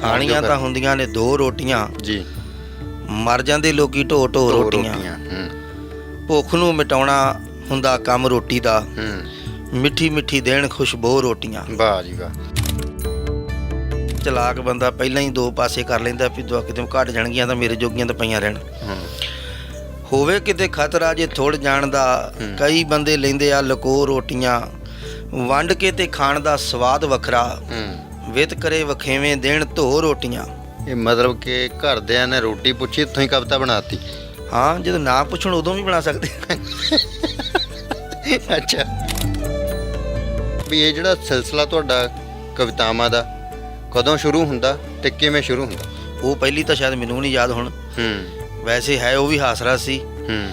ਖਾਣੀਆਂ ਤਾਂ ਹੁੰਦੀਆਂ ਨੇ ਦੋ ਰੋਟੀਆਂ। ਜੀ। ਮਰ ਜਾਂਦੇ ਲੋਕੀ ਢੋ ਢੋ ਰੋਟੀਆਂ। ਭੁੱਖ ਨੂੰ ਮਿਟਾਉਣਾ ਹੁੰਦਾ ਕੰਮ ਰੋਟੀ ਦਾ। ਮਿੱਠੀ ਮਿੱਠੀ ਦੇਣ ਖੁਸ਼ਬੂ ਰੋਟੀਆਂ। ਵਾਹ ਜੀ ਵਾਹ। ਚਲਾਕ ਬੰਦਾ ਪਹਿਲਾਂ ਹੀ ਦੋ ਪਾਸੇ ਕਰ ਲੈਂਦਾ ਵੀ ਦੁਆ ਕਿਤੇ ਘਟ ਜਾਣਗੀਆਂ ਤਾਂ ਮੇਰੇ ਜੋਗੀਆਂ ਤਾਂ ਪਈਆਂ ਰਹਿਣ। ਹੋਵੇ ਕਿਤੇ ਖਤਰਾ ਜੇ ਥੋੜ ਜਾਣ ਦਾ। ਕਈ ਬੰਦੇ ਲੈਂਦੇ ਆ ਲਕੋ ਰੋਟੀਆਂ। ਵੰਡ ਕੇ ਤੇ ਖਾਣ ਦਾ ਸਵਾਦ ਵੱਖਰਾ। ਵਿਤ ਕਰੇ ਵਖੇਵੇਂ ਦੇਣ ਧੋ ਰੋਟੀਆਂ। ਇਹ ਮਤਲਬ ਕਿ ਘਰਦਿਆਂ ਨੇ ਰੋਟੀ ਪੁੱਛੀ ਇੱਥੋਂ ਹੀ ਕਵਿਤਾ ਬਣਾਤੀ। ਹਾਂ ਜਦੋਂ ਨਾ ਪੁੱਛਣ ਉਦੋਂ ਵੀ ਬਣਾ ਸਕਦੇ। ਅੱਛਾ। ਵੀ ਇਹ ਜਿਹੜਾ ਸਿਲਸਿਲਾ ਤੁਹਾਡਾ ਕਵਿਤਾਵਾਂ ਦਾ ਕਦੋਂ ਸ਼ੁਰੂ ਹੁੰਦਾ ਤੇ ਕਿਵੇਂ ਸ਼ੁਰੂ ਹੁੰਦਾ? ਉਹ ਪਹਿਲੀ ਤਾਂ ਸ਼ਾਇਦ ਮੈਨੂੰ ਨਹੀਂ ਯਾਦ ਹੁਣ। ਹੂੰ। ਵੈਸੇ ਹੈ ਉਹ ਵੀ ਹਾਸਰਾ ਸੀ। ਹੂੰ।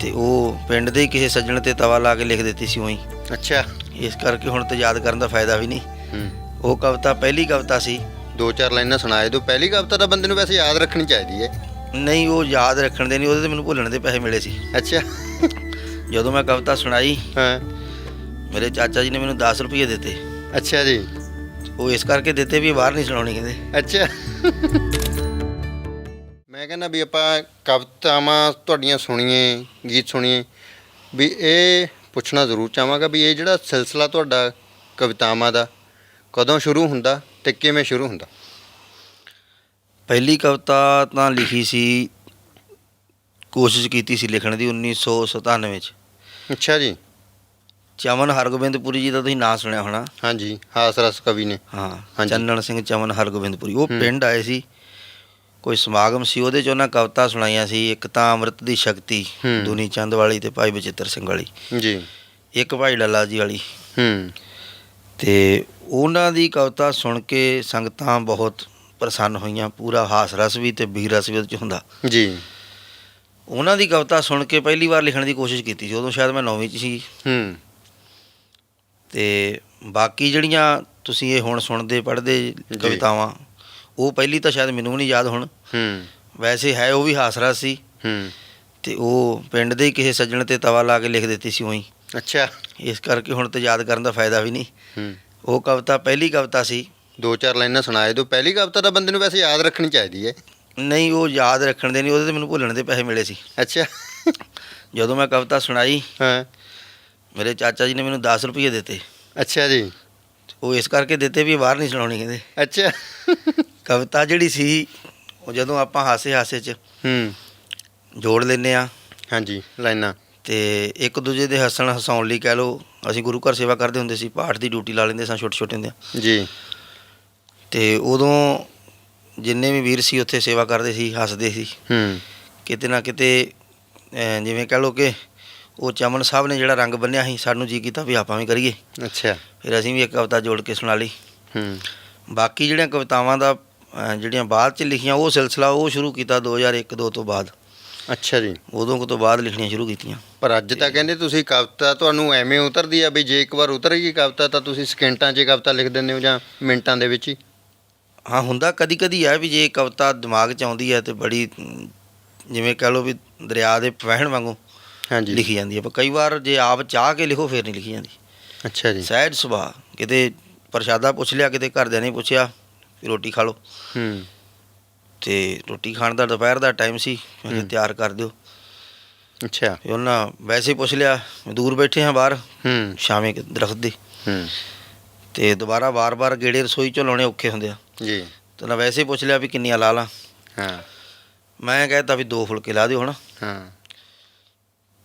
ਤੇ ਉਹ ਪਿੰਡ ਦੇ ਕਿਸੇ ਸੱਜਣ ਤੇ ਤਵਾ ਲਾ ਕੇ ਲਿਖ ਦਿੱਤੀ ਸੀ ਉਹੀ। ਅੱਛਾ। ਇਸ ਕਰਕੇ ਹੁਣ ਤੇ ਯਾਦ ਕਰਨ ਦਾ ਫਾਇਦਾ ਵੀ ਨਹੀਂ। ਹੂੰ। ਉਹ ਕਵਿਤਾ ਪਹਿਲੀ ਕਵਿਤਾ ਸੀ। ਦੋ ਚਾਰ ਲਾਈਨਾਂ ਸੁਣਾਏ ਦਿਓ ਪਹਿਲੀ ਕਵਿਤਾ ਤਾਂ ਬੰਦੇ ਨੂੰ ਵੈਸੇ ਯਾਦ ਰੱਖਣੀ ਚਾਹੀਦੀ ਹੈ। ਨਹੀਂ ਉਹ ਯਾਦ ਰੱਖਣ ਦੇ ਨਹੀਂ ਉਹਦੇ ਤੇ ਮੈਨੂੰ ਭੁੱਲਣ ਦੇ ਪੈਸੇ ਮਿਲੇ ਸੀ। ਅੱਛਾ। ਜਦੋਂ ਮੈਂ ਕਵਿਤਾ ਸੁਣਾਈ ਹਾਂ। ਮੇਰੇ ਚਾਚਾ ਜੀ ਨੇ ਮੈਨੂੰ 10 ਰੁਪਏ ਦਿੱਤੇ। ਅੱਛਾ ਜੀ। ਉਹ ਇਸ ਕਰਕੇ ਦਿੱਤੇ ਵੀ ਬਾਹਰ ਨਹੀਂ ਸੁਣਾਉਣੀ ਕਹਿੰਦੇ। ਅੱਛਾ। ਮੈਂ ਕਹਿੰਦਾ ਵੀ ਆਪਾਂ ਕਵਿਤਾਵਾਂ ਤੁਹਾਡੀਆਂ ਸੁਣੀਏ ਗੀਤ ਸੁਣੀਏ ਵੀ ਇਹ ਪੁੱਛਣਾ ਜ਼ਰੂਰ ਚਾਹਾਂਗਾ ਵੀ ਇਹ ਜਿਹੜਾ ਸਿਲਸਿਲਾ ਤੁਹਾਡਾ ਕਵਿਤਾਵਾਂ ਦਾ ਕਦੋਂ ਸ਼ੁਰੂ ਹੁੰਦਾ ਤੇ ਕਿਵੇਂ ਸ਼ੁਰੂ ਹੁੰਦਾ? ਪਹਿਲੀ ਕਵਿਤਾ ਤਾਂ ਲਿਖੀ ਸੀ ਕੋਸ਼ਿਸ਼ ਕੀਤੀ ਸੀ ਲਿਖਣ ਦੀ 1997 ਚ। ਅੱਛਾ ਜੀ। ਚਮਨ ਹਰਗੋਬਿੰਦਪੁਰੀ ਜੀ ਦਾ ਤੁਸੀਂ ਨਾਂ ਸੁਣਿਆ ਹੋਣਾ? ਹਾਂਜੀ ਹਾਸ ਰਸ ਕਵੀ ਨੇ। ਹਾਂ। ਚੰਨਣ ਸਿੰਘ ਚਮਨ ਹਰਗੋਬਿੰਦਪੁਰੀ। ਉਹ। ਪਿੰਡ ਆਏ ਸੀ ਕੋਈ ਸਮਾਗਮ ਸੀ ਉਹਦੇ ਚ ਉਹਨਾਂ ਕਵਿਤਾ ਸੁਣਾਈਆਂ ਸੀ ਇੱਕ ਤਾਂ ਅੰਮ੍ਰਿਤ ਦੀ ਸ਼ਕਤੀ। ਦੁਨੀ ਚੰਦ ਵਾਲੀ ਤੇ ਭਾਈ ਬਚਿੱਤਰ ਸਿੰਘ ਵਾਲੀ। ਜੀ। ਇੱਕ ਭਾਈ ਲੱਲਾ ਜੀ ਵਾਲੀ। ਹੂੰ। ਤੇ ਉਹਨਾਂ ਦੀ ਕਵਿਤਾ ਸੁਣ ਕੇ ਸੰਗਤਾਂ ਬਹੁਤ ਪ੍ਰਸੰਨ ਹੋਈਆਂ ਪੂਰਾ ਹਾਸ ਰਸ ਵੀ ਤੇ ਬੀਰ ਰਸ ਵੀ ਉਹਦੇ ਚ ਹੁੰਦਾ। ਜੀ। ਉਹਨਾਂ ਦੀ ਕਵਿਤਾ ਸੁਣ ਕੇ ਪਹਿਲੀ ਵਾਰ ਲਿਖਣ ਦੀ ਕੋਸ਼ਿਸ਼ ਕੀਤੀ ਸੀ ਉਦੋਂ ਸ਼ਾਇਦ ਮੈਂ 9ਵੀਂ ਚ ਸੀ। ਹੂੰ। ਤੇ ਬਾਕੀ ਜਿਹੜੀਆਂ ਤੁਸੀਂ ਇਹ ਹੁਣ ਸੁਣਦੇ ਪੜ੍ਹਦੇ ਕਵਿਤਾਵਾਂ ਉਹ ਪਹਿਲੀ ਤਾਂ ਸ਼ਾਇਦ ਮੈਨੂੰ ਵੀ ਨਹੀਂ ਯਾਦ ਹੁਣ। ਹੂੰ। ਵੈਸੇ ਹੈ ਉਹ ਵੀ ਹਾਸਰਾ ਸੀ। ਹੂੰ। ਤੇ ਉਹ ਪਿੰਡ ਦੇ ਕਿਸੇ ਸੱਜਣ ਤੇ ਤਵਾ ਲਾ ਕੇ ਲਿਖ ਦਿੱਤੀ ਸੀ ਉਹੀ। ਅੱਛਾ। ਇਸ ਕਰਕੇ ਹੁਣ ਤੇ ਯਾਦ ਕਰਨ ਦਾ ਫਾਇਦਾ ਵੀ ਨਹੀਂ। ਹੂੰ। ਉਹ ਕਵਿਤਾ ਪਹਿਲੀ ਕਵਿਤਾ ਸੀ। ਦੋ ਚਾਰ ਲਾਈਨਾਂ ਸੁਣਾਏ ਦਿਓ। ਪਹਿਲੀ ਕਵਿਤਾ ਤਾਂ ਬੰਦੇ ਨੂੰ ਵੈਸੇ ਯਾਦ ਰੱਖਣੀ ਚਾਹੀਦੀ ਹੈ। ਨਹੀਂ ਉਹ ਯਾਦ ਰੱਖਣ ਦੇ ਨਹੀਂ ਉਹਦੇ ਤੇ ਮੈਨੂੰ ਭੁੱਲਣ ਦੇ ਪੈਸੇ ਮਿਲੇ ਸੀ। ਅੱਛਾ। ਜਦੋਂ ਮੈਂ ਕਵਿਤਾ ਸੁਣਾਈ ਹਾਂ। ਮੇਰੇ ਚਾਚਾ ਜੀ ਨੇ ਮੈਨੂੰ 10 ਰੁਪਏ ਦਿੱਤੇ। ਅੱਛਾ ਜੀ। ਉਹ ਇਸ ਕਰਕੇ ਦਿੱਤੇ ਵੀ ਬਾਹਰ ਨਹੀਂ ਸੁਣਾਉਣੀ ਕਹਿੰਦੇ। ਅੱਛਾ। ਕਵਿਤਾ ਜਿਹੜੀ ਸੀ ਉਹ ਜਦੋਂ ਆਪਾਂ ਹਾਸੇ ਹਾਸੇ 'ਚ ਹੂੰ। ਜੋੜ ਲੈਂਦੇ ਆ ਹਾਂਜੀ ਲਾਈਨਾਂ। ਤੇ ਇੱਕ ਦੂਜੇ ਦੇ ਹੱਸਣ ਹਸਾਉਣ ਲਈ ਕਹਿ ਲਓ ਅਸੀਂ ਗੁਰੂ ਘਰ ਸੇਵਾ ਕਰਦੇ ਹੁੰਦੇ ਸੀ ਪਾਠ ਦੀ ਡਿਊਟੀ ਲਾ ਲੈਂਦੇ ਸਾਂ ਛੋਟੇ ਛੋਟੇ ਹੁੰਦੇ ਜੀ। ਤੇ ਉਦੋਂ ਜਿੰਨੇ ਵੀ ਵੀਰ ਸੀ ਉੱਥੇ ਸੇਵਾ ਕਰਦੇ ਸੀ ਹੱਸਦੇ ਸੀ। ਹੂੰ। ਕਿਤੇ ਨਾ ਕਿਤੇ ਜਿਵੇਂ ਕਹਿ ਲਓ ਕਿ ਉਹ ਚਮਨ ਸਾਹਿਬ ਨੇ ਜਿਹੜਾ ਰੰਗ ਬੰਨਿਆ ਸੀ ਸਾਨੂੰ ਜੀ ਕੀਤਾ ਵੀ ਆਪਾਂ ਵੀ ਕਰੀਏ। ਅੱਛਾ। ਫਿਰ ਅਸੀਂ ਵੀ ਇੱਕ ਕਵਿਤਾ ਜੋੜ ਕੇ ਸੁਣਾ ਲਈ। ਹੂੰ। ਬਾਕੀ ਜਿਹੜੀਆਂ ਕਵਿਤਾਵਾਂ ਦਾ ਜਿਹੜੀਆਂ ਬਾਅਦ ਚ ਲਿਖੀਆਂ ਉਹ ਸਿਲਸਿਲਾ ਉਹ ਸ਼ੁਰੂ ਕੀਤਾ 2001 2 ਤੋਂ ਬਾਅਦ। ਅੱਛਾ ਜੀ। ਉਦੋਂ ਕੁ ਤੋਂ ਬਾਅਦ ਲਿਖਣੀਆਂ ਸ਼ੁਰੂ ਕੀਤੀਆਂ। ਪਰ ਅੱਜ ਤਾਂ ਕਹਿੰਦੇ ਤੁਸੀਂ ਕਵਿਤਾ ਤੁਹਾਨੂੰ ਐਵੇਂ ਉਤਰਦੀ ਆ ਵੀ ਜੇ ਇੱਕ ਵਾਰ ਉਤਰ ਗਈ ਕਵਿਤਾ ਤਾਂ ਤੁਸੀਂ ਸਕਿੰਟਾਂ 'ਚ ਕਵਿਤਾ ਲਿਖ ਦਿੰਦੇ ਹੋ ਜਾਂ ਮਿੰਟਾਂ ਦੇ ਵਿੱਚ ਹੀ? ਹਾਂ ਹੁੰਦਾ ਕਦੀ ਕਦੀ ਹੈ ਵੀ ਜੇ ਕਵਿਤਾ ਦਿਮਾਗ 'ਚ ਆਉਂਦੀ ਹੈ ਤੇ ਬੜੀ ਜਿਵੇਂ ਕਹ ਲਓ ਵੀ ਦਰਿਆ ਦੇ ਵਹਿਣ ਵਾਂਗੂ ਹਾਂਜੀ। ਲਿਖੀ ਜਾਂਦੀ ਹੈ ਪਰ ਕਈ ਵਾਰ ਜੇ ਆਪ ਚਾਹ ਕੇ ਲਿਖੋ ਫਿਰ ਨਹੀਂ ਲਿਖੀ ਜਾਂਦੀ। ਅੱਛਾ ਜੀ। ਸਹਿਜ ਸੁਭਾਅ। ਕਿਤੇ ਪ੍ਰਸ਼ਾਦਾ ਪੁੱਛ ਲਿਆ ਕਿਤੇ ਘਰਦਿਆਂ ਨੇ ਪੁੱਛਿਆ ਰੋਟੀ ਖਾ ਲਓ। ਹੂੰ। ਤੇ ਰੋਟੀ ਖਾਣ ਦਾ ਦੁਪਹਿਰ ਦਾ ਟਾਈਮ ਸੀ ਮੈਂ ਕਿਹਾ। ਤਿਆਰ ਕਰ ਦਿਓ। ਅੱਛਾ। ਫਿਰ ਉਹਨਾਂ ਵੈਸੇ ਪੁੱਛ ਲਿਆ ਦੂਰ ਬੈਠੇ ਹਾਂ ਬਾਹਰ ਹੂੰ। ਕਿ ਦਰਖਤ ਦੇ। ਹੂੰ। ਤੇ ਦੁਬਾਰਾ ਵਾਰ-ਵਾਰ ਗੇੜੇ ਰਸੋਈ ਚੋਂ ਲਾਉਣੇ ਔਖੇ ਹੁੰਦੇ ਆ। ਜੀ। ਤੇ ਉਹਨਾਂ ਵੈਸੇ ਪੁੱਛ ਲਿਆ ਵੀ ਕਿੰਨੀਆਂ ਲਾ ਲਾਂ। ਹਾਂ। ਮੈਂ ਕਹਿਤਾ ਵੀ ਦੋ ਫੁਲਕੇ ਲਾ ਦਿਓ ਹੁਣ ਹਾਂ।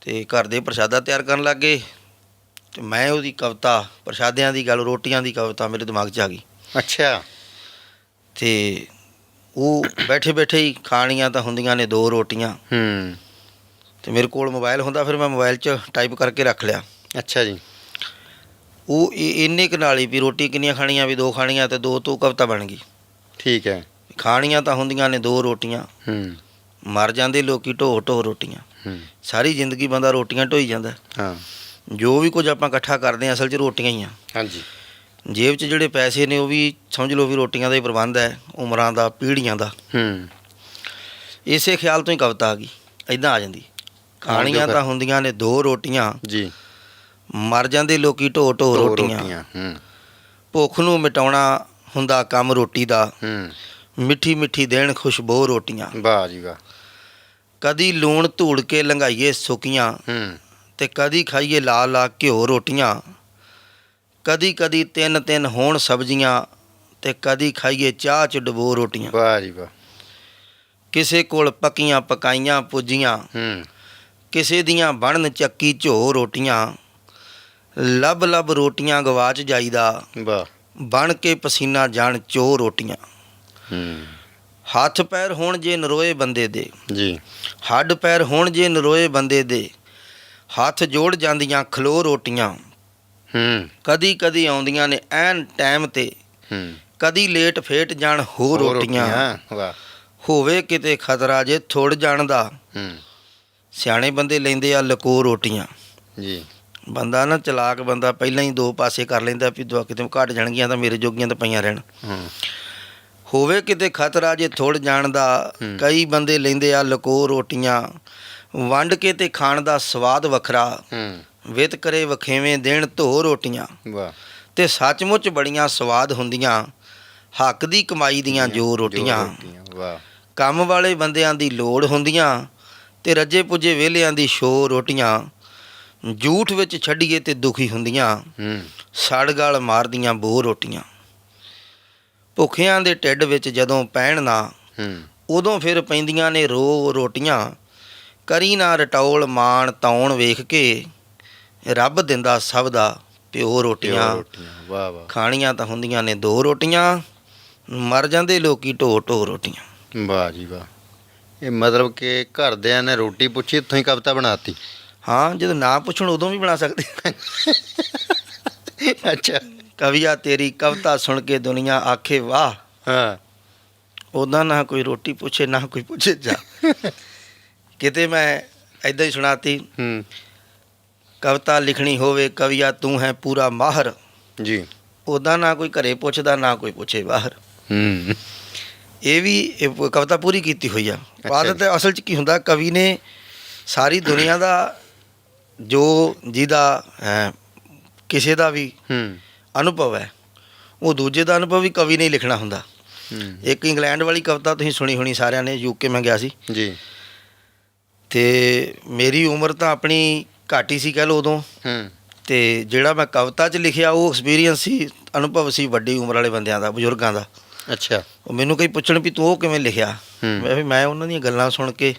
ਤੇ ਘਰ ਦੇ ਪ੍ਰਸ਼ਾਦਾ ਤਿਆਰ ਕਰਨ ਲੱਗ ਗਏ। ਤੇ ਮੈਂ ਉਹਦੀ ਕਵਿਤਾ ਪ੍ਰਸ਼ਾਦਿਆਂ ਦੀ ਗੱਲ ਰੋਟੀਆਂ ਦੀ ਕਵਿਤਾ ਮੇਰੇ ਦਿਮਾਗ 'ਚ ਆ ਗਈ। ਅੱਛਾ। ਤੇ ਉਹ ਬੈਠੇ ਬੈਠੇ ਹੀ ਖਾਣੀਆਂ ਤਾਂ ਹੁੰਦੀਆਂ ਨੇ ਦੋ ਰੋਟੀਆਂ। ਹੂੰ। ਤੇ ਮੇਰੇ ਕੋਲ ਮੋਬਾਈਲ ਹੁੰਦਾ ਫਿਰ ਮੈਂ ਮੋਬਾਈਲ 'ਚ ਟਾਈਪ ਕਰਕੇ ਰੱਖ ਲਿਆ। ਅੱਛਾ ਜੀ। ਉਹ ਇੰਨੇ ਕੁ ਨਾਲ ਹੀ ਵੀ ਰੋਟੀ ਕਿੰਨੀਆਂ ਖਾਣੀਆਂ ਵੀ ਦੋ ਖਾਣੀਆਂ ਤੇ ਦੋ ਤੋਂ ਕਵਿਤਾ ਬਣ ਗਈ। ਠੀਕ ਹੈ। ਖਾਣੀਆਂ ਤਾਂ ਹੁੰਦੀਆਂ ਨੇ ਦੋ ਰੋਟੀਆਂ। ਹੂੰ। ਮਰ ਜਾਂਦੇ ਲੋਕੀ ਢੋ ਢੋ ਰੋਟੀਆਂ। ਹੂੰ। ਸਾਰੀ ਜ਼ਿੰਦਗੀ ਬੰਦਾ ਰੋਟੀਆਂ ਢੋਈ ਜਾਂਦਾ। ਹਾਂ। ਜੋ ਵੀ ਕੁਝ ਆਪਾਂ ਇਕੱਠਾ ਕਰਦੇ ਹਾਂ ਅਸਲ 'ਚ ਰੋਟੀਆਂ ਹੀ ਆ। ਹਾਂਜੀ। ਜੇਬ 'ਚ ਜਿਹੜੇ ਪੈਸੇ ਨੇ ਉਹ ਵੀ ਸਮਝ ਲਓ ਵੀ ਰੋਟੀਆਂ ਦਾ ਹੀ ਪ੍ਰਬੰਧ ਹੈ ਉਮਰਾਂ ਦਾ ਪੀੜ੍ਹੀਆਂ ਦਾ। ਹੂੰ। ਇਸੇ ਖਿਆਲ ਤੋਂ ਹੀ ਕਵਿਤਾ ਆ ਗਈ ਐਦਾਂ ਆ ਜਾਂਦੀ। ਖਾਣੀਆਂ ਤਾਂ ਹੁੰਦੀਆਂ ਨੇ ਦੋ ਰੋਟੀਆਂ। ਜੀ। ਮਰ ਜਾਂਦੇ ਲੋਕੀ ਢੋ ਢੋ ਰੋਟੀਆਂ। ਹੂੰ। ਭੁੱਖ ਨੂੰ ਮਿਟਾਉਣਾ ਹੁੰਦਾ ਕੰਮ ਰੋਟੀ ਦਾ। ਹੂੰ। ਮਿੱਠੀ ਮਿੱਠੀ ਦੇਣ ਖੁਸ਼ਬੂ ਰੋਟੀਆਂ। ਵਾਹ ਜੀ ਵਾਹ। ਕਦੀ ਲੂਣ ਧੂੜ ਕੇ ਲੰਘਾਈਏ ਸੁੱਕੀਆਂ। ਹੂੰ। ਤੇ ਕਦੀ ਖਾਈਏ ਲਾ ਲਾ ਘਿਓ ਰੋਟੀਆਂ। ਕਦੀ ਕਦੀ ਤਿੰਨ ਤਿੰਨ ਹੋਣ ਸਬਜ਼ੀਆਂ ਤੇ ਕਦੀ ਖਾਈਏ ਚਾਹ ਚ ਡਬੋ ਰੋਟੀਆਂ। ਵਾਹ ਜੀ ਵਾਹ। ਕਿਸੇ ਕੋਲ ਪੱਕੀਆਂ ਪਕਾਈਆਂ ਪੁੱਜੀਆਂ ਹੂੰ। ਕਿਸੇ ਦੀਆਂ ਬਣਨ ਚੱਕੀ ਝੋ ਰੋਟੀਆਂ ਲੱਭ ਲੱਭ ਰੋਟੀਆਂ ਗਵਾਚ ਜਾਈਦਾ ਵਾਹ। ਬਣ ਕੇ ਪਸੀਨਾ ਜਾਣ ਚੋ ਰੋਟੀਆਂ। ਹੂੰ। ਹੱਥ ਪੈਰ ਹੋਣ ਜੇ ਨਰੋਏ ਬੰਦੇ ਦੇ ਜੀ। ਹੱਡ ਪੈਰ ਹੋਣ ਜੇ ਨਰੋਏ ਬੰਦੇ ਦੇ ਹੱਥ ਜੋੜ ਜਾਂਦੀਆਂ ਖਲੋ ਰੋਟੀਆਂ। ਹੂੰ। ਕਦੀ ਕਦੀ ਆਉਂਦੀਆਂ ਨੇ ਐਨ ਟਾਈਮ ਤੇ। ਹੂੰ। ਕਦੀ ਲੇਟ ਫੇਟ ਜਾਣ ਹੋ ਰੋਟੀਆਂ। ਵਾਹ। ਹੋਵੇ ਕਿਤੇ ਖਤਰਾ ਜੇ ਥੋੜ ਜਾਣ ਦਾ। ਹੂੰ। ਸਿਆਣੇ ਬੰਦੇ ਲੈਂਦੇ ਆ ਲਕੋ ਰੋਟੀਆਂ। ਜੀ। ਬੰਦਾ ਨਾ ਚਲਾਕ ਬੰਦਾ ਪਹਿਲਾਂ ਹੀ ਦੋ ਪਾਸੇ ਕਰ ਲੈਂਦਾ ਵੀ ਦੁਆ ਕਿਤੇ ਘਟ ਜਾਣਗੀਆਂ ਤਾਂ ਮੇਰੇ ਜੋਗੀਆਂ ਤਾਂ ਪਈਆਂ ਰਹਿਣ। ਹੂੰ। ਹੋਵੇ ਕਿਤੇ ਖਤਰਾ ਜੇ ਥੋੜ ਜਾਣ ਦਾ। ਕਈ ਬੰਦੇ ਲੈਂਦੇ ਆ ਲਕੋ ਰੋਟੀਆਂ। ਵੰਡ ਕੇ ਤੇ ਖਾਣ ਦਾ ਸਵਾਦ ਵੱਖਰਾ। ਹੂੰ। ਵਿਤ ਕਰੇ ਵਖੇਵੇਂ ਦੇਣ ਧੋ ਰੋਟੀਆਂ। ਵਾਹ। ਤੇ ਸੱਚਮੁੱਚ ਬੜੀਆਂ ਸਵਾਦ ਹੁੰਦੀਆਂ ਹੱਕ ਦੀ ਕਮਾਈ ਦੀਆਂ ਜੋ ਰੋਟੀਆਂ। ਵਾਹ। ਕੰਮ ਵਾਲੇ ਬੰਦਿਆਂ ਦੀ ਲੋੜ ਹੁੰਦੀਆਂ ਤੇ ਰੱਜੇ ਪੁੱਜੇ ਵਿਹਲਿਆਂ ਦੀ ਸ਼ੋ ਰੋਟੀਆਂ। ਝੂਠ ਵਿੱਚ ਛੱਡੀਏ ਤੇ ਦੁਖੀ ਹੁੰਦੀਆਂ। ਹੂੰ। ਸੜ ਗਲ ਮਾਰਦੀਆਂ ਬੋ ਰੋਟੀਆਂ। ਭੁੱਖਿਆਂ ਦੇ ਢਿੱਡ ਵਿੱਚ ਜਦੋਂ ਪੈਣ ਨਾ ਹੂੰ। ਉਦੋਂ ਫਿਰ ਪੈਂਦੀਆਂ ਨੇ ਰੋ ਰੋਟੀਆਂ। ਕਰੀ ਨਾ ਰਟੌਲ ਮਾਣ ਤੌਣ ਵੇਖ ਕੇ ਰੱਬ ਦਿੰਦਾ ਸਭ ਦਾ ਪਿਓ ਰੋਟੀਆਂ ਵਾਹ ਵਾਹ। ਖਾਣੀਆਂ ਤਾਂ ਹੁੰਦੀਆਂ ਨੇ ਦੋ ਰੋਟੀਆਂ ਮਰ ਜਾਂਦੇ ਲੋਕੀ ਢੋ ਢੋ ਰੋਟੀਆਂ। ਵਾਹ ਜੀ ਵਾਹ। ਇਹ ਮਤਲਬ ਕਿ ਘਰਦਿਆਂ ਨੇ ਰੋਟੀ ਪੁੱਛੀ ਇੱਥੋਂ ਹੀ ਕਵਿਤਾ ਬਣਾਤੀ। ਹਾਂ ਜਦੋਂ ਨਾ ਪੁੱਛਣ ਉਦੋਂ ਵੀ ਬਣਾ ਸਕਦੇ। ਅੱਛਾ। ਕਵੀਆ ਤੇਰੀ ਕਵਿਤਾ ਸੁਣ ਕੇ ਦੁਨੀਆ ਆਖੇ ਵਾਹ। ਹਾਂ। ਉਦਾਂ ਨਾ ਕੋਈ ਰੋਟੀ ਪੁੱਛੇ ਨਾ ਕੋਈ ਪੁੱਛੇ ਜਾ। ਕਿਤੇ ਮੈਂ ਐਦਾਂ ਹੀ ਸੁਣਾਤੀ। ਹੂੰ। ਕਵਿਤਾ ਲਿਖਣੀ ਹੋਵੇ ਕਵੀਆ ਤੂੰ ਹੈ ਪੂਰਾ ਮਾਹਰ। ਜੀ। ਉਦਾਂ ਨਾ ਕੋਈ ਘਰੇ ਪੁੱਛਦਾ ਨਾ ਕੋਈ ਪੁੱਛੇ ਬਾਹਰ। ਹੂੰ। ਇਹ ਵੀ ਇਹ ਕਵਿਤਾ ਪੂਰੀ ਕੀਤੀ ਹੋਈ ਆ। ਅੱਛਾ ਬਾਅਦ ਜੀ। ਤੇ ਅਸਲ 'ਚ ਕੀ ਹੁੰਦਾ ਕਵੀ ਨੇ ਸਾਰੀ ਦੁਨੀਆ ਦਾ ਜੋ ਜਿਹਦਾ ਹੈ, ਕਿਸੇ ਦਾ ਵੀ ਹੂੰ। ਅਨੁਭਵ ਹੈ ਉਹ ਦੂਜੇ ਦਾ ਅਨੁਭਵ ਵੀ ਕਵੀ ਨੇ ਲਿਖਣਾ ਹੁੰਦਾ। ਹੂੰ। ਇੱਕ ਇੰਗਲੈਂਡ ਵਾਲੀ ਕਵਿਤਾ ਤੁਸੀਂ ਸੁਣੀ ਹੋਣੀ ਸਾਰਿਆਂ ਨੇ ਯੂਕੇ ਮੈਂ ਗਿਆ ਸੀ। ਜੀ। ਤੇ ਮੇਰੀ ਉਮਰ ਤਾਂ ਆਪਣੀ ਘੱਟ ਹੀ ਸੀ ਕਹਿ ਲਓ ਉਦੋਂ। ਹੂੰ। ਤੇ ਜਿਹੜਾ ਮੈਂ ਕਵਿਤਾ 'ਚ ਲਿਖਿਆ ਉਹ ਐਕਸਪੀਰੀਅੰਸ ਸੀ ਅਨੁਭਵ ਸੀ ਵੱਡੀ ਉਮਰ ਵਾਲੇ ਬੰਦਿਆਂ ਦਾ ਬਜ਼ੁਰਗਾਂ ਦਾ। ਅੱਛਾ। ਉਹ ਮੈਨੂੰ ਕਈ ਪੁੱਛਣ ਵੀ ਤੂੰ ਉਹ ਕਿਵੇਂ ਲਿਖਿਆ? ਮੈਂ ਵੀ ਮੈਂ ਉਹਨਾਂ ਦੀਆਂ ਗੱਲਾਂ ਸੁਣ ਕੇ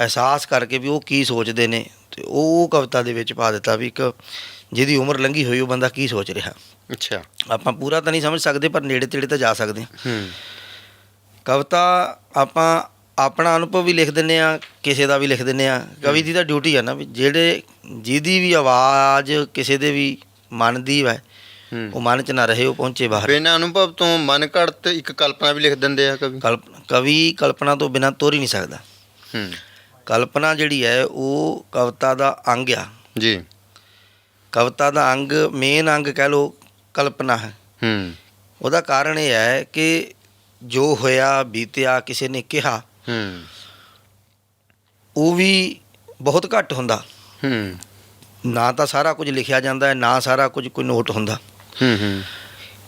ਅਹਿਸਾਸ ਕਰਕੇ ਵੀ ਉਹ ਕੀ ਸੋਚਦੇ ਨੇ ਤੇ ਉਹ ਕਵਿਤਾ ਦੇ ਵਿੱਚ ਪਾ ਦਿੱਤਾ ਵੀ ਇੱਕ ਜਿਹਦੀ ਉਮਰ ਲੰਘੀ ਹੋਈ ਉਹ ਬੰਦਾ ਕੀ ਸੋਚ ਰਿਹਾ। ਅੱਛਾ। ਆਪਾਂ ਪੂਰਾ ਤਾਂ ਨਹੀਂ ਸਮਝ ਸਕਦੇ ਪਰ ਨੇੜੇ ਤੇੜੇ ਤਾਂ ਜਾ ਸਕਦੇ ਹਾਂ। ਹੂੰ। ਕਵਿਤਾ ਆਪਾਂ ਆਪਣਾ ਅਨੁਭਵ ਵੀ ਲਿਖ ਦਿੰਨੇ ਆ ਕਿਸੇ ਦਾ ਵੀ ਲਿਖ ਦਿੰਨੇ ਆ ਕਵੀ ਦੀ ਤਾਂ ਡਿਊਟੀ ਆ ਨਾ ਵੀ ਜਿਹੜੇ ਜਿਹਦੀ ਵੀ ਆਵਾਜ਼ ਕਿਸੇ ਦੇ ਵੀ ਮਨ ਦੀ ਹੈ। ਉਹ ਮਨ 'ਚ ਨਾ ਰਹੇ ਉਹ ਪਹੁੰਚੇ ਬਾਹਰ। ਬਿਨਾਂ ਅਨੁਭਵ ਤੋਂ ਮਨ ਘੜਤ ਇੱਕ ਕਲਪਨਾ ਵੀ ਲਿਖ ਦਿੰਦੇ ਆ ਕਵੀ? ਕਵੀ ਕਲਪਨਾ ਤੋਂ ਬਿਨਾਂ ਤੋਰ ਹੀ ਨਹੀਂ ਸਕਦਾ। ਹੂੰ। ਕਲਪਨਾ ਜਿਹੜੀ ਹੈ ਉਹ ਕਵਿਤਾ ਦਾ ਅੰਗ ਆ। ਜੀ। ਕਵਿਤਾ ਦਾ ਅੰਗ ਮੇਨ ਅੰਗ ਕਹਿ ਲੋ ਕਲਪਨਾ ਹੈ। ਹੂੰ। ਉਹਦਾ ਕਾਰਨ ਇਹ ਹੈ ਕਿ ਜੋ ਹੋਇਆ ਬੀਤਿਆ ਕਿਸੇ ਨੇ ਕਿਹਾ ਹੂੰ। ਉਹ ਵੀ ਬਹੁਤ ਘੱਟ ਹੁੰਦਾ। ਹੂੰ। ਨਾ ਤਾਂ ਸਾਰਾ ਕੁਝ ਲਿਖਿਆ ਜਾਂਦਾ ਹੈ ਨਾ ਸਾਰਾ ਕੁਝ ਕੋਈ ਨੋਟ ਹੁੰਦਾ। ਹੂੰ ਹੂੰ।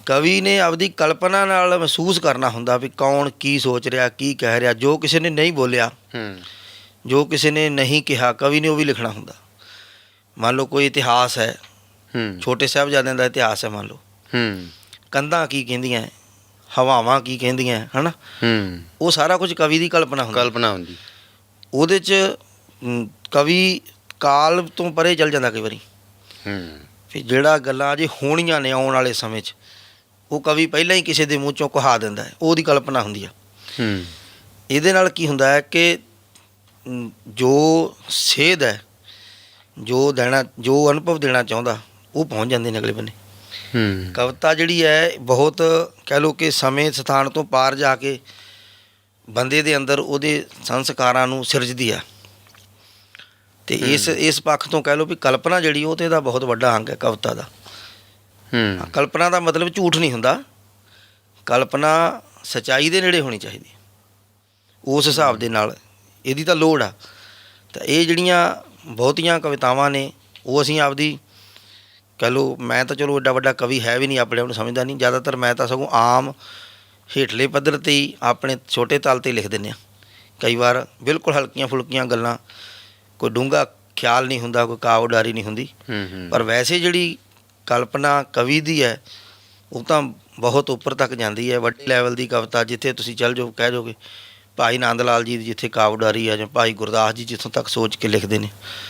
ਕਵੀ ਨੇ ਆਪਦੀ ਕਲਪਨਾ ਨਾਲ ਮਹਿਸੂਸ ਕਰਨਾ ਹੁੰਦਾ ਵੀ ਕੌਣ ਕੀ ਸੋਚ ਰਿਹਾ ਕੀ ਕਹਿ ਰਿਹਾ ਜੋ ਕਿਸੇ ਨੇ ਨਹੀਂ ਬੋਲਿਆ। ਹੂੰ। ਜੋ ਕਿਸੇ ਨੇ ਨਹੀਂ ਕਿਹਾ ਕਵੀ ਨੇ ਉਹ ਵੀ ਲਿਖਣਾ ਹੁੰਦਾ। ਮੰਨ ਲਓ ਕੋਈ ਇਤਿਹਾਸ ਹੈ। ਹੂੰ। ਛੋਟੇ ਸਾਹਿਬਜ਼ਾਦਿਆਂ ਦਾ ਇਤਿਹਾਸ ਹੈ ਮੰਨ ਲਓ। ਹੂੰ। ਕੰਧਾਂ ਕੀ ਕਹਿੰਦੀਆਂ ਹਵਾਵਾਂ ਕੀ ਕਹਿੰਦੀਆਂ ਹਨਾ? ਹੂੰ। ਉਹ ਸਾਰਾ ਕੁਝ ਕਵੀ ਦੀ ਕਲਪਨਾ ਹੁੰਦੀ। ਕਲਪਨਾ ਹੁੰਦੀ। ਉਹਦੇ 'ਚ ਕਵੀ ਕਾਲ ਤੋਂ ਪਰੇ ਚਲ ਜਾਂਦਾ ਕਈ ਵਾਰੀ। ਹੂੰ। ਵੀ ਜਿਹੜਾ ਗੱਲਾਂ ਅਜੇ ਹੋਣੀਆਂ ਨੇ ਆਉਣ ਵਾਲੇ ਸਮੇਂ 'ਚ ਉਹ ਕਵੀ ਪਹਿਲਾਂ ਹੀ ਕਿਸੇ ਦੇ ਮੂੰਹ ਚੋਂ ਕਹਾ ਦਿੰਦਾ ਹੈ। ਉਹਦੀ ਕਲਪਨਾ ਹੁੰਦੀ ਆ। ਹੂੰ। ਇਹਦੇ ਨਾਲ ਕੀ ਹੁੰਦਾ ਹੈ ਕਿ ਜੋ ਸੇਧ ਹੈ ਜੋ ਦੇਣਾ ਜੋ ਅਨੁਭਵ ਦੇਣਾ ਚਾਹੁੰਦਾ ਉਹ ਪਹੁੰਚ ਜਾਂਦੇ ਨੇ ਅਗਲੇ ਬੰਨੇ। ਹੂੰ। ਕਵਿਤਾ ਜਿਹੜੀ ਹੈ ਬਹੁਤ ਕਹਿ ਲਓ ਕਿ ਸਮੇਂ ਸਥਾਨ ਤੋਂ ਪਾਰ ਜਾ ਕੇ ਬੰਦੇ ਦੇ ਅੰਦਰ ਉਹਦੇ ਸੰਸਕਾਰਾਂ ਨੂੰ ਸਿਰਜਦੀ ਆ। ਤੇ ਇਸ ਇਸ ਪੱਖ ਤੋਂ ਕਹਿ ਲਓ ਵੀ ਕਲਪਨਾ ਜਿਹੜੀ ਉਹ ਤੇ ਇਹਦਾ ਬਹੁਤ ਵੱਡਾ ਅੰਗ ਹੈ ਕਵਿਤਾ ਦਾ। ਹੂੰ ਕਲਪਨਾ ਦਾ ਮਤਲਬ ਝੂਠ ਨਹੀਂ ਹੁੰਦਾ। ਕਲਪਨਾ ਸਚਾਈ ਦੇ ਨੇੜੇ ਹੋਣੀ ਚਾਹੀਦੀ। ਉਸ ਹਿਸਾਬ ਦੇ ਨਾਲ ਇਹਦੀ ਤਾਂ ਲੋੜ ਆ। ਤਾਂ ਇਹ ਜਿਹੜੀਆਂ ਬਹੁਤੀਆਂ ਕਵਿਤਾਵਾਂ ਨੇ ਉਹ ਅਸੀਂ ਆਪਦੀ ਕਹਿ ਲਓ ਮੈਂ ਤਾਂ ਚਲੋ ਏਡਾ ਵੱਡਾ ਕਵੀ ਹੈ ਵੀ ਨਹੀਂ ਆਪਣੇ ਆਪ ਨੂੰ ਸਮਝਦਾ ਨਹੀਂ। ਜ਼ਿਆਦਾਤਰ ਮੈਂ ਤਾਂ ਸਗੋਂ ਆਮ ਹੇਠਲੇ ਪੱਧਰ ਤੇ ਹੀ ਆਪਣੇ ਛੋਟੇ ਤਲ ਤੇ ਲਿਖ ਦਿੰਦੇ ਆ ਕਈ ਵਾਰ ਬਿਲਕੁਲ ਹਲਕੀਆਂ ਫੁਲਕੀਆਂ ਗੱਲਾਂ ਕੋਈ ਡੂੰਘਾ ਖਿਆਲ ਨਹੀਂ ਹੁੰਦਾ ਕੋਈ ਕਾਵ ਉਡਾਰੀ ਨਹੀਂ ਹੁੰਦੀ। ਪਰ ਵੈਸੇ ਜਿਹੜੀ ਕਲਪਨਾ ਕਵੀ ਦੀ ਹੈ ਉਹ ਤਾਂ ਬਹੁਤ ਉੱਪਰ ਤੱਕ ਜਾਂਦੀ ਹੈ। ਵੱਡੇ ਲੈਵਲ ਦੀ ਕਵਿਤਾ ਜਿੱਥੇ ਤੁਸੀਂ ਚੱਲ ਜਾਓ ਕਹਿ ਜਾਓਗੇ ਭਾਈ ਨੰਦ ਲਾਲ ਜੀ ਦੀ ਜਿੱਥੇ ਕਾਵ ਉਡਾਰੀ ਹੈ ਜਾਂ ਭਾਈ ਗੁਰਦਾਸ ਜੀ ਜਿੱਥੋਂ ਤੱਕ ਸੋਚ ਕੇ ਲਿਖਦੇ ਨੇ।